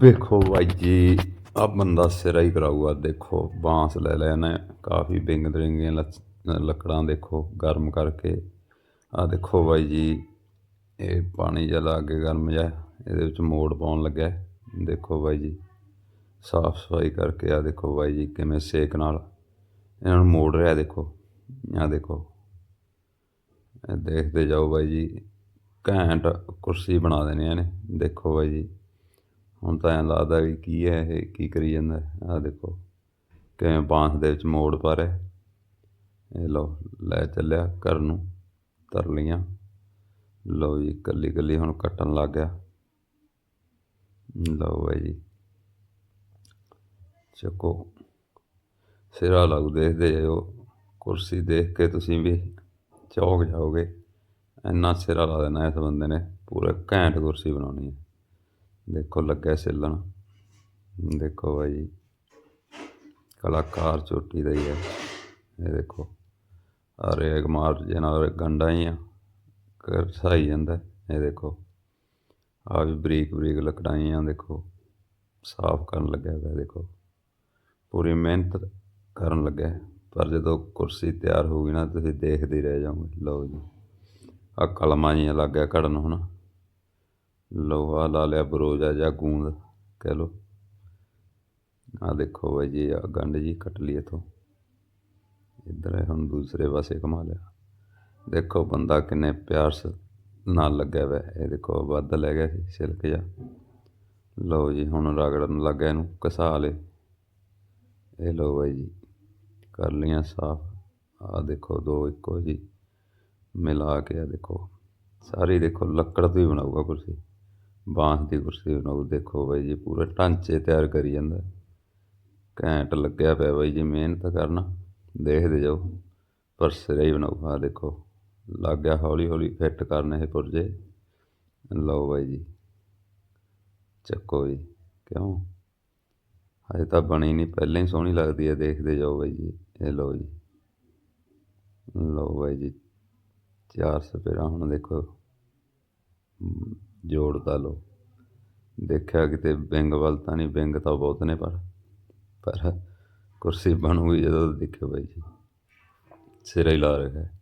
ਵੇਖੋ ਬਾਈ ਜੀ ਆ ਬੰਦਾ ਸਿਰਾ ਹੀ ਕਰਾਊਗਾ, ਦੇਖੋ, ਬਾਂਸ ਲੈ ਲਿਆ ਨੇ ਕਾਫੀ ਬਿੰਗ ਦਰਿੰਗੀਆਂ ਲੱਕੜਾਂ ਦੇਖੋ, ਗਰਮ ਕਰਕੇ। ਆ ਦੇਖੋ ਬਾਈ ਜੀ, ਇਹ ਪਾਣੀ ਜਿਹਾ ਅੱਗੇ ਗਰਮ ਜਿਹਾ, ਇਹਦੇ ਵਿੱਚ ਮੋੜ ਪਾਉਣ ਲੱਗਾ ਦੇਖੋ ਬਾਈ ਜੀ, ਸਾਫ਼ ਸਫ਼ਾਈ ਕਰਕੇ ਆ ਦੇਖੋ ਬਾਈ ਜੀ, ਕਿਵੇਂ ਸੇਕ ਨਾਲ ਇਹਨਾਂ ਨੂੰ ਮੋੜ ਰਿਹਾ ਦੇਖੋ। ਆ ਦੇਖੋ ਦੇਖਦੇ ਜਾਓ ਬਾਈ ਜੀ, ਘੈਂਟ ਕੁਰਸੀ ਬਣਾ ਦੇਣੀ ਇਹਨੇ, ਦੇਖੋ ਬਾਈ ਜੀ। ਹੁਣ ਤਾਂ ਐਂ ਲੱਗਦਾ ਵੀ ਕੀ ਹੈ ਇਹ, ਕੀ ਕਰੀ ਜਾਂਦਾ ਆ ਦੇਖੋ, ਕਿਵੇਂ ਬਾਂਸ ਦੇ ਵਿੱਚ ਮੋੜ ਪਾ ਰਿਹਾ ਇਹ ਲਓ, ਲੈ ਚੱਲਿਆ ਘਰ ਨੂੰ ਤਰਲੀਆਂ ਲਓ ਜੀ, ਕੱਲੀ ਕੱਲੀ ਹੁਣ ਕੱਟਣ ਲੱਗ ਗਿਆ। ਲਓ ਬਾਈ ਜੀ। ਚੱਕੋ। ਸਿਰਾ ਲਾਉ ਦੇਖਦੇ ਜਾਓ ਕੁਰਸੀ ਦੇਖ ਕੇ ਤੁਸੀਂ ਵੀ ਚੌਕ ਜਾਓਗੇ। ਇੰਨਾ ਸਿਰਾ ਲਾ ਦੇਣਾ ਇਸ ਬੰਦੇ ਨੇ। ਪੂਰੇ ਘੈਂਟ ਕੁਰਸੀ ਬਣਾਉਣੀ ਹੈ। ਦੇਖੋ ਲੱਗਿਆ ਸਿੱਲਣ। ਦੇਖੋ ਭਾਈ ਕਲਾਕਾਰ ਚੋਟੀ ਦਾ ਹੀ ਹੈ। ਇਹ ਦੇਖੋ, ਅਰੇ ਇੱਕ ਮਾਰ ਜਨਾ ਗੰਡਾ ਹੀ ਆ ਕਰ ਸਾਈ ਜਾਂਦਾ। ਇਹ ਦੇਖੋ ਆ ਵੀ ਬਰੀਕ ਬਰੀਕ ਲਕੜਾਈਆਂ ਦੇਖੋ, ਸਾਫ਼ ਕਰਨ ਲੱਗਿਆ ਹੋਇਆ ਦੇਖੋ। ਪੂਰੀ ਮਿਹਨਤ ਕਰਨ ਲੱਗਿਆ। ਪਰ ਜਦੋਂ ਕੁਰਸੀ ਤਿਆਰ ਹੋ ਗਈ ਨਾ, ਤੁਸੀਂ ਦੇਖਦੇ ਰਹਿ ਜਾਓਗੇ। ਲਓ ਜੀ ਆ ਕਲਮਾਂ ਜੀਆਂ ਲੱਗ ਗਿਆ ਘੜਨ ਹੁਣ ਲੋਹਾ ਲਾ ਲਿਆ, ਬਰੋਜਾ ਜਾਂ ਗੂੰਦ ਕਹਿ ਲੋ ਆ ਦੇਖੋ ਬਾਈ ਜੀ ਆ ਗੰਢ ਜੀ ਕੱਟ ਲਈ ਇਥੋਂ। ਇੱਧਰ ਹੈ, ਹੁਣ ਦੂਸਰੇ ਪਾਸੇ ਘੁਮਾ ਲਿਆ। ਦੇਖੋ ਬੰਦਾ ਕਿੰਨੇ ਪਿਆਰ ਸ- ਨਾਲ ਲੱਗਿਆ ਹੋਇਆ। ਇਹ ਦੇਖੋ ਵੱਧ ਲੈ ਗਿਆ ਸੀ, ਸਿਲਕ ਜਾ ਲਓ ਜੀ, ਹੁਣ ਰਗੜਨ ਲੱਗਾ ਇਹਨੂੰ ਕਸਾ ਲੇ ਇਹ ਲਓ ਬਾਈ ਜੀ, ਕਰ ਲੀਆਂ ਸਾਫ਼। ਆ ਦੇਖੋ ਦੋ ਇੱਕੋ ਜੀ ਮਿਲਾ ਕੇ ਆ ਦੇਖੋ। ਸਾਰੀ ਦੇਖੋ, ਲੱਕੜ ਤੋਂ ਹੀ ਬਣਾਊਗਾ ਕੁਰਸੀ। ਬਾਂਸ ਦੀ ਕੁਰਸੀ ਬਣਾਉ ਦੇਖੋ ਬਾਈ ਜੀ ਪੂਰੇ ਢਾਂਚੇ ਤਿਆਰ ਕਰੀ ਜਾਂਦਾ। ਘੈਂਟ ਲੱਗਿਆ ਪਿਆ ਬਾਈ ਜੀ ਮਿਹਨਤ ਕਰਨਾ ਦੇਖਦੇ ਜਾਓ। ਪਰ ਸਿਰਾ ਹੀ ਬਣਾਉ ਆਹ ਦੇਖੋ ਲੱਗ ਗਿਆ ਹੌਲੀ ਹੌਲੀ ਫਿੱਟ ਕਰਨ ਇਹ ਪੁਰਜੇ। ਲਓ ਬਾਈ ਜੀ ਚੱਕੋ ਜੀ ਕਿਉਂ? ਹਜੇ ਤਾਂ ਬਣੀ ਨਹੀਂ ਪਹਿਲਾਂ ਹੀ ਸੋਹਣੀ ਲੱਗਦੀ ਹੈ ਦੇਖਦੇ ਜਾਓ ਬਾਈ ਜੀ ਇਹ ਲਓ ਜੀ। ਲਓ ਬਾਈ ਜੀ ਚਾਰ ਸਪੇਰਾ ਹੁਣ ਦੇਖੋ ਹਮ, ਜੋੜਦਾ ਲਓ। ਦੇਖਿਆ ਕਿਤੇ ਵਿੰਗ ਵੱਲ ਤਾਂ ਨਹੀਂ ਵਿੰਗ ਤਾਂ ਬਹੁਤ ਨੇ ਪਰ ਪਰ ਕੁਰਸੀ ਬਣੂਗੀ ਜਦੋਂ ਦੇਖਿਓ ਬਾਈ ਜੀ। ਸਿਰਾ ਹੀ ਲਾ ਰਿਹਾ ਹੈ,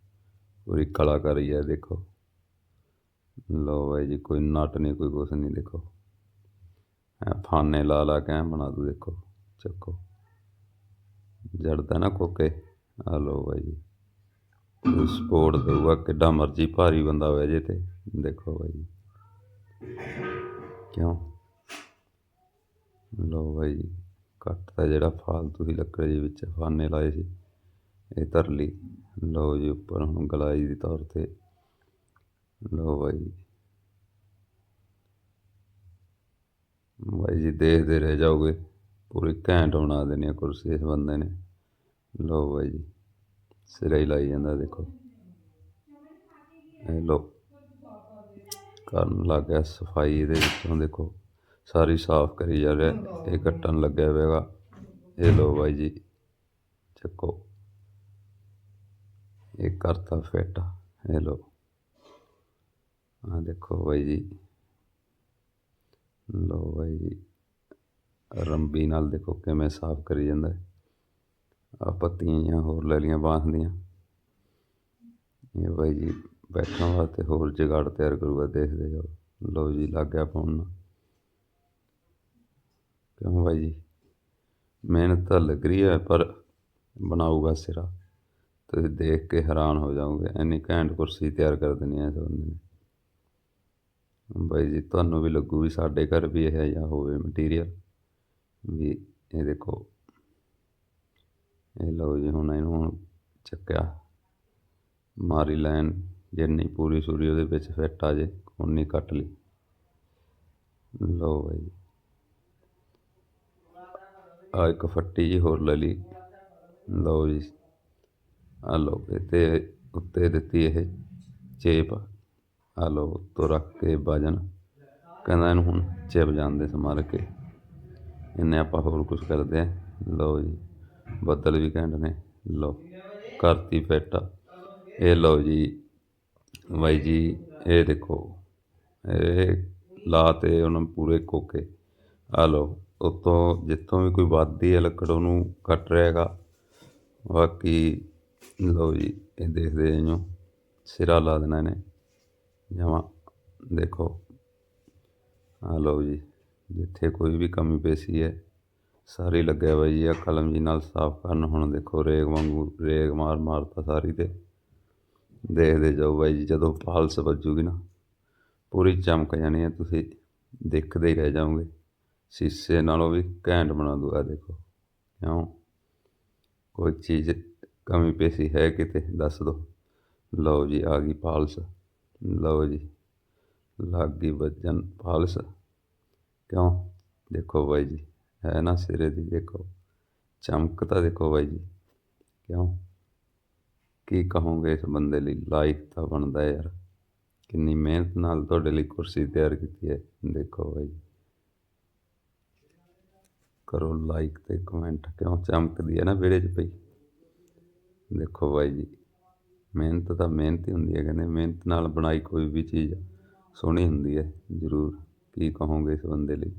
ਪੂਰੀ ਕਲਾਕਾਰੀ ਹੈ, ਦੇਖੋ। ਲਓ ਬਾਈ ਜੀ, ਕੋਈ ਨਟ ਨਹੀਂ, ਕੋਈ ਕੁਛ ਨਹੀਂ, ਦੇਖੋ। ਐ ਫਾਨੇ ਲਾ ਲਾ ਕੇ ਬਣਾ ਦੂ, ਦੇਖੋ, ਚੱਕੋ। ਜੜਦਾ ਨਾ ਕੋਕੇ। ਆ ਲਓ ਬਾਈ ਜੀ। ਸਪੋਰਟ ਦੇਊਗਾ, ਕਿੱਡਾ ਮਰਜ਼ੀ ਭਾਰੀ ਬੰਦਾ ਹੋਵੇ ਜੇ ਤੇ, ਦੇਖੋ ਬਾਈ ਜੀ। ਕਿਉਂ? ਲਓ ਬਾਈ ਜੀ, ਕੱਟ ਤਾਂ ਜਿਹੜਾ ਫਾਲਤੂ ਸੀ ਲੱਕੜ ਜੀ ਵਿੱਚ ਫਾਨੇ ਲਾਏ ਸੀ, ਇਹ ਧਰ ਲਈ। ਲਓ ਜੀ, ਉੱਪਰ ਹੁਣ ਗਲਾਈ ਦੀ ਤੌਰ ਤੇ। ਲਓ ਬਾਈ ਜੀ। ਬਾਈ ਜੀ, ਦੇਖਦੇ ਰਹਿ ਜਾਓਗੇ, ਪੂਰੀ ਘੈਂਟ ਬਣਾ ਦੇਣੀ ਆ ਕੁਰਸੀ ਇਸ ਬੰਦੇ ਨੇ। ਲਓ ਬਾਈ ਜੀ, ਸਿਰੇ ਹੀ ਲਾਈ ਜਾਂਦਾ, ਦੇਖੋ। ਇਹ ਲਓ। ਕਰਨ ਲੱਗ ਗਿਆ, ਸਫ਼ਾਈ ਇਹਦੇ ਵਿੱਚੋਂ ਦੇਖੋ, ਸਾਰੀ ਸਾਫ਼ ਕਰੀ ਜਾ ਰਿਹਾ, ਇਹ ਕੱਟਣ ਲੱਗਿਆ ਹੋਵੇਗਾ ਇਹ ਲਓ ਬਾਈ ਜੀ, ਚੱਕੋ। ਇਹ ਕਰਤਾ ਫਿੱਟ, ਇਹ ਲਓ। ਆ ਦੇਖੋ ਬਾਈ ਜੀ। ਲਓ ਬਾਈ ਜੀ, ਰੰਬੀ ਨਾਲ ਦੇਖੋ ਕਿਵੇਂ ਸਾਫ਼ ਕਰੀ ਜਾਂਦਾ। ਹੈ ਆ ਪੱਤੀਆਂ ਹੋਰ ਲੈ ਲਈਆਂ ਬਾਂਸ ਦੀਆਂ। ਇਹ ਬਾਈ ਜੀ ਬੈਠਣ ਵਾਸਤੇ ਹੋਰ ਜਗਾੜ ਤਿਆਰ ਕਰੂਗਾ, ਦੇਖਦੇ ਜਾਓ ਲਓ ਜੀ, ਲੱਗ ਗਿਆ ਪਾਉਣ ਕਿਉਂ ਬਾਈ ਜੀ? ਮਿਹਨਤ ਤਾਂ ਲੱਗ ਰਹੀ ਹੈ, ਪਰ ਬਣਾਊਗਾ ਸਿਰਾ। ਤੁਸੀਂ ਦੇਖ ਕੇ ਹੈਰਾਨ ਹੋ ਜਾਓਗੇ, ਇੰਨੀ ਘੈਂਟ ਕੁਰਸੀ ਤਿਆਰ ਕਰ ਦੇਣੀ ਹੈ ਇਸ ਬੰਦੇ ਨੇ। ਬਾਈ ਜੀ, ਤੁਹਾਨੂੰ ਵੀ ਲੱਗੂ ਵੀ ਸਾਡੇ ਘਰ ਵੀ ਇਹ ਜਿਹਾ ਹੋਵੇ ਮਟੀਰੀਅਲ ਵੀ ਇਹ ਦੇਖੋ, ਇਹ ਲਓ ਜੀ, ਹੁਣ ਇਹਨੂੰ ਚੱਕਿਆ। ਮਾਰੀ ਲਾਈਨ ਜਿੰਨੀ ਪੂਰੀ ਸੂਰੀ ਉਹਦੇ ਵਿੱਚ ਫਿੱਟ ਆ ਜੇ ਉਨੀ ਕੱਟ ਲਈ ਲਓ ਬਾਈ ਆ ਇੱਕ ਫੱਟੀ ਜੀ ਹੋਰ ਲੈ ਲਈ। ਲਓ ਜੀ। ਆ ਲਓ ਇਹ ਤੇ ਉੱਤੇ ਦਿੱਤੀ ਇਹ ਚੇਪ। ਆ ਲਓ, ਉੱਤੋਂ ਰੱਖ ਕੇ ਵਜਨ ਕਹਿੰਦਾ ਇਹਨੂੰ ਹੁਣ ਚਿਪ ਜਾਂਦੇ ਸਮਾਰ ਕੇ। ਇਹਨੇ ਆਪਾਂ ਹੋਰ ਕੁਝ ਕਰਦੇ ਆ। ਲਓ ਜੀ। ਬੱਦਲ ਵੀ ਕਹਿੰਦੇ ਨੇ। ਲਓ, ਕਰਤੀ ਫਿੱਟ ਇਹ ਲਓ ਜੀ। ਬਾਈ ਜੀ, ਇਹ ਦੇਖੋ, ਇਹ ਲਾ ਤੇ ਉਹਨਾਂ ਪੂਰੇ ਕੋਕੇ। ਆ ਲਓ, ਉੱਤੋਂ ਜਿੱਥੋਂ ਵੀ ਕੋਈ ਵੱਧਦੀ ਹੈ, ਲੱਕੜ ਉਹਨੂੰ ਕੱਟ ਰਿਹਾ ਬਾਕੀ ਲਓ ਜੀ, ਇਹ ਦੇਖਦੇ ਜਿਉਂ ਸਿਰਾ ਲਾ ਦੇਣਾ ਇਹਨੇ। ਜਮਾਂ, ਦੇਖੋ। ਆ ਲਓ ਜੀ, ਜਿੱਥੇ ਕੋਈ ਵੀ ਕਮੀ ਪੇਸ਼ੀ ਹੈ, ਸਾਰੀ ਲੱਗਿਆ ਬਾਈ ਜੀ ਆ ਕਲਮ ਜੀ ਨਾਲ ਸਾਫ਼ ਕਰਨ ਹੁਣ ਦੇਖੋ, ਰੇਗ ਵਾਂਗੂ ਰੇਗ ਮਾਰ ਮਾਰਤਾ ਸਾਰੀ ਤੇ। ਦੇਖਦੇ ਜਾਓ ਬਾਈ ਜੀ, ਜਦੋਂ ਪਾਲਸ ਵੱਜੂਗੀ ਨਾ, ਪੂਰੀ ਚਮਕ ਜਾਣੀ ਹੈ, ਤੁਸੀਂ ਦੇਖਦੇ ਹੀ ਰਹਿ ਜਾਓਗੇ। ਸ਼ੀਸ਼ੇ ਨਾਲੋਂ ਵੀ ਘੈਂਟ ਬਣਾ ਦੂਗਾ ਦੇਖੋ। ਕਿਉਂ? ਕੋਈ ਚੀਜ਼ ਕਮੀ ਪੇਸ਼ੀ ਹੈ ਕਿਤੇ, ਦੱਸ ਦਿਓ ਲਓ ਜੀ, ਆ ਗਈ ਪਾਲਸ ਲਓ ਜੀ, ਲੱਗ ਗਈ ਵੱਜਣ ਪਾਲਸ ਕਿਉਂ? ਦੇਖੋ ਬਾਈ ਜੀ, ਹੈ ਨਾ ਸਿਰੇ ਦੀ, ਦੇਖੋ। ਚਮਕ ਤਾਂ ਦੇਖੋ ਬਾਈ ਜੀ। ਕਿਉਂ? ਕੀ ਕਹੋਗੇ ਇਸ ਬੰਦੇ ਲਈ? ਲਾਈਕ ਤਾਂ ਬਣਦਾ ਯਾਰ। ਕਿੰਨੀ ਮਿਹਨਤ ਨਾਲ ਤੁਹਾਡੇ ਲਈ ਕੁਰਸੀ ਤਿਆਰ ਕੀਤੀ ਹੈ। ਦੇਖੋ ਬਾਈ। ਕਰੋ ਲਾਈਕ ਤੇ ਕਮੈਂਟ। ਕਿਉਂ ਚਮਕਦੀ ਹੈ ਨਾ ਵਿਹੜੇ 'ਚ ਪਈ? ਦੇਖੋ ਬਾਈ ਜੀ, ਮਿਹਨਤ ਤਾਂ ਮਿਹਨਤ ਹੀ ਹੁੰਦੀ ਹੈ। ਕਹਿੰਦੇ ਮਿਹਨਤ ਨਾਲ ਬਣਾਈ ਕੋਈ ਵੀ ਚੀਜ਼ ਸੋਹਣੀ ਹੁੰਦੀ ਹੈ। ਜ਼ਰੂਰ ਕੀ ਕਹੋਗੇ ਇਸ ਬੰਦੇ ਲਈ?